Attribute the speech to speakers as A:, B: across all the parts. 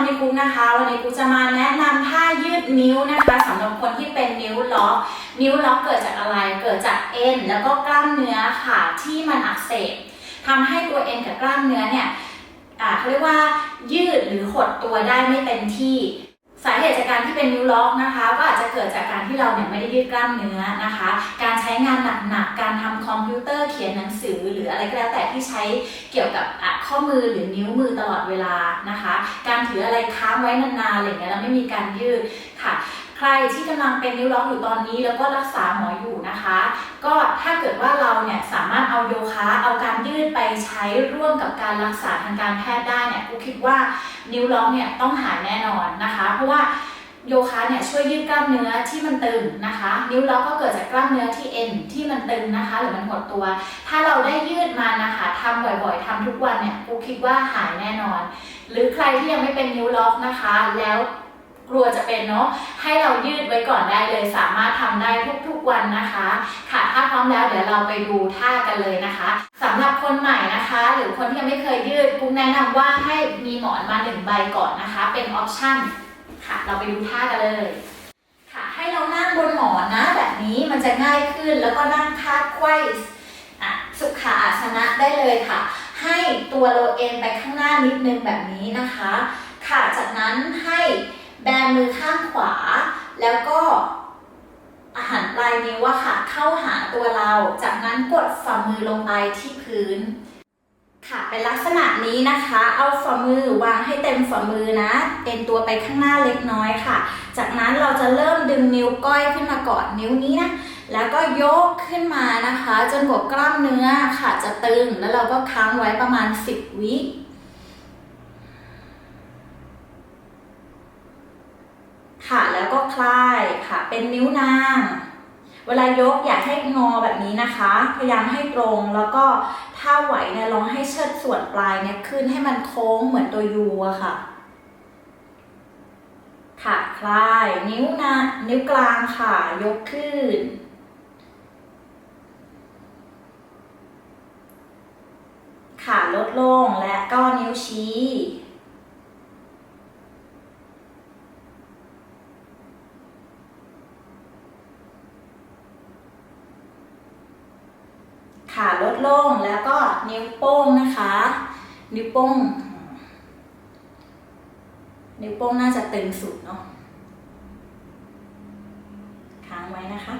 A: อนนี้กุ๊กนะคะ วันนี้กุ๊กจะมาแนะนำท่ายืดนิ้วนะคะสำหรับคนที่เป็นนิ้วล็อก นิ้วล็อกเกิดจากอะไร เกิดจากเอ็นแล้วก็กล้ามเนื้อค่ะที่มันอักเสบทำให้ตัวเอ็นกับกล้ามเนื้อเนี่ยอ่าเขาเรียกว่ายืดหรือหดตัวได้ไม่เต็มที่ สาเหตุจากการที่เป็นนิ้วล็อกนะคะ ก็อาจจะเกิดจากการที่เราเนี่ยไม่ได้ยืดกล้ามเนื้อนะคะการ ใช้งานหนักๆ การทำคอมพิวเตอร์เขียนหนังสือ หรืออะไรก็แล้วแต่ที่ใช้เกี่ยวกับข้อมือหรือนิ้วมือตลอดเวลานะคะ การถืออะไรค้างไว้นานๆอะไรอย่างเงี้ยแล้วไม่มีการยืดค่ะใครที่กำลังเป็นนิ้วล็อกอยู่ตอนนี้แล้วก็รักษาหมออยู่นะคะ ก็ถ้าเกิดว่าเราเนี่ยสามารถเอาโยคะเอาการยืดไปใช้ร่วมกับการรักษาทางการแพทย์ได้เนี่ยกูคิดว่านิ้วล็อกเนี่ยต้องหายแน่นอนนะคะ เพราะว่า โยคะเนี่ยช่วยยืดกล้ามเนื้อที่มันตึงนะคะ นิ้วล็อกก็เกิดจากกล้ามเนื้อที่เอ็นที่มันตึงนะคะ หรือมันหดตัว ถ้าเราได้ยืดมานะคะทำบ่อยๆทำทุกวันเนี่ยกูคิดว่าหายแน่นอน หรือใครที่ยังไม่เป็นนิ้วล็อกนะคะ แล้วกลัวจะเป็นเนาะให้เรายืดไว้ก่อนได้เลย สามารถทำได้ทุกๆวันนะคะ ค่ะถ้าพร้อมแล้วเดี๋ยวเราไปดูท่ากันเลยนะคะสำหรับคนใหม่นะคะ หรือคนที่ยังไม่เคยยืดกุ๊กแนะนำว่าให้มีหมอนมาหนึ่งใบก่อนนะคะ เป็นออปชั่น ค่ะ เราไปดูท่ากันเลย ค่ะ ให้เรานั่งบนหมอนนะ แบบนี้มันจะง่ายขึ้นแล้วก็นั่งท่าไขว้สุขาอาสนะได้เลยค่ะ ให้ตัวเราเองไปข้างหน้านิดนึงแบบนี้นะคะ ค่ะจากนั้นให้แบมือข้างขวา แล้วก็อาหารปลายนิ้วอะค่ะ เข้าหาตัวเรา จากนั้นกดฝ่ามือลงไปที่พื้น ค่ะเป็นลักษณะนี้นะคะ เอาฝ่ามือวางให้เต็มฝ่ามือนะ เอ็นตัวไปข้างหน้าเล็กน้อยค่ะ จากนั้นเราจะเริ่มดึงนิ้วก้อยขึ้นมาก่อนนิ้วนี้นะ แล้วก็ยกขึ้นมานะคะ จนกว่ากล้ามเนื้อค่ะจะตึง แล้วเราก็ค้างไว้ประมาณ 10 วิค่ะ แล้วก็คลายค่ะ เป็นนิ้วนาง เวลายกอยากให้งอแบบนี้นะคะ พยายามให้ตรงแล้วก็ถ้าไหวเนี่ยลองให้เชิดส่วนปลายเนี่ยขึ้นให้มันโค้งเหมือนตัวยูอะค่ะ ค่ะคลายนิ้วนะนิ้วกลางค่ะ ยกขึ้น ค่ะลดลงและก็นิ้วชี้ ขาลดลงแล้วก็นิ้วโป้งนะคะ นิ้วโป้ง นิ้วโป้งน่าจะตึงสุดเนาะค้างไว้นะคะ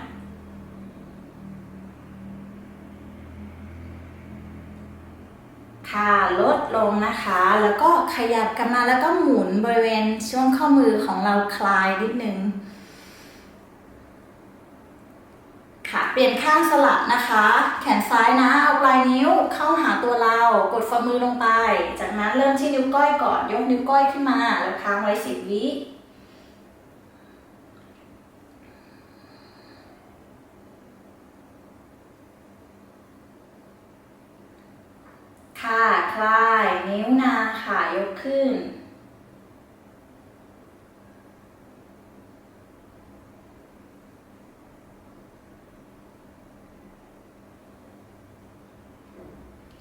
A: ค่ะลดลงนะคะ แล้วก็ขยับกลับมาแล้วก็หมุนบริเวณช่วงข้อมือของเราคลายนิดนึง ค่ะ เปลี่ยนข้างสลับนะคะ แขนซ้ายนะ เอาปลายนิ้วเข้าหาตัวเรา กดฝ่ามือลงไป จากนั้นเริ่มที่นิ้วก้อยก่อน ยกนิ้วก้อยขึ้นมา แล้วค้างไว้สิบวิค่ะ คลาย นิ้วนางค่ะ ยกขึ้น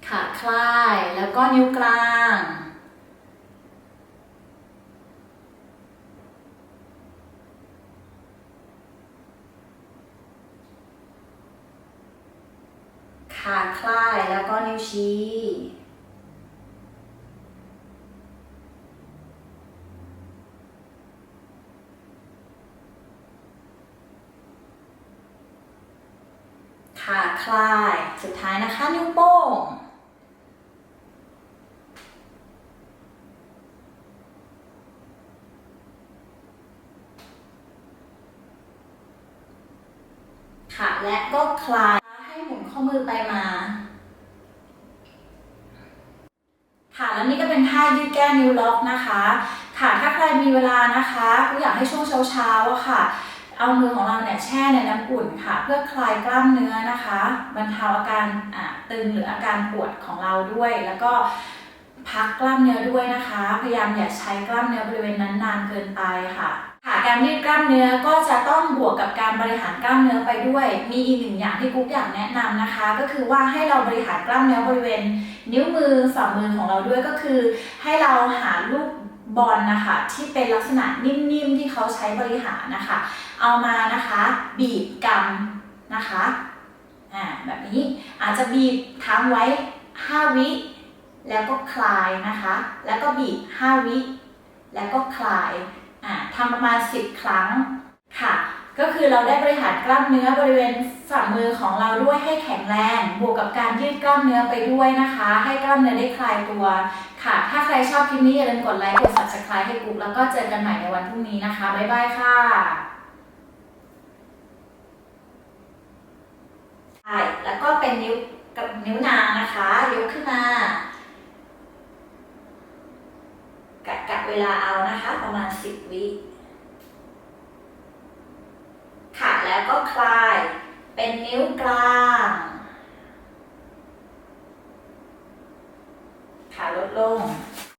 A: ค่ะคลายแล้วก็นิ้วกลางค่ะคลายแล้วก็นิ้วชี้ค่ะคลาย สุดท้ายนะคะนิ้วโป้ง ค่ะ และก็คลายให้หมุนข้อมือไปมา ค่ะแล้วนี่ก็เป็นท่ายืดแก้นิ้วล็อกนะคะ ค่ะถ้าใครมีเวลานะคะก็อยากให้ช่วงเช้าๆอะค่ะ เอามือของเราเนี่ยแช่ในน้ำอุ่นค่ะ เพื่อคลายกล้ามเนื้อนะคะบรรเทาอาการตึงหรืออาการปวดของเราด้วย แล้วก็พักกล้ามเนื้อด้วยนะคะ พยายามอย่าใช้กล้ามเนื้อบริเวณนั้นนานเกินไปค่ะ การยืดกล้ามเนื้อก็จะต้องบวกกับการบริหารกล้ามเนื้อไปด้วย มีอีกหนึ่งอย่างที่กุ๊กอยากแนะนำนะคะ ก็คือว่าให้เราบริหารกล้ามเนื้อบริเวณ นิ้วมือฝ่ามือของเราด้วยก็คือ ให้เราหาลูกบอลนะคะที่เป็นลักษณะนิ่มๆที่เขาใช้บริหารนะคะ เอามานะคะบีบกำนะคะอ่าแบบนี้อาจจะบีบค้งไว้ 5 วิ แล้วก็คลายนะคะ แล้วก็บีบ 5 วิ แล้วก็คลาย ทำประมาณ 10 ครั้งค่ะ ก็คือเราได้บริหารกล้ามเนื้อบริเวณฝ่ามือของเราด้วยให้แข็งแรง บวกกับการยืดกล้ามเนื้อไปด้วยนะคะ ให้กล้ามเนื้อได้คลายตัวค่ะ ถ้าใครชอบคลิปนี้อย่าลืมกดไลค์กด subscribe ให้กุ๊กแล้วก็เจอกันใหม่ในวันพรุ่งนี้นะคะ บ๊ายบายค่ะใช่แล้วก็เป็นนิ้วกับนิ้วนางนะคะ ยกขึ้นมากะกะเวลาเอา นะ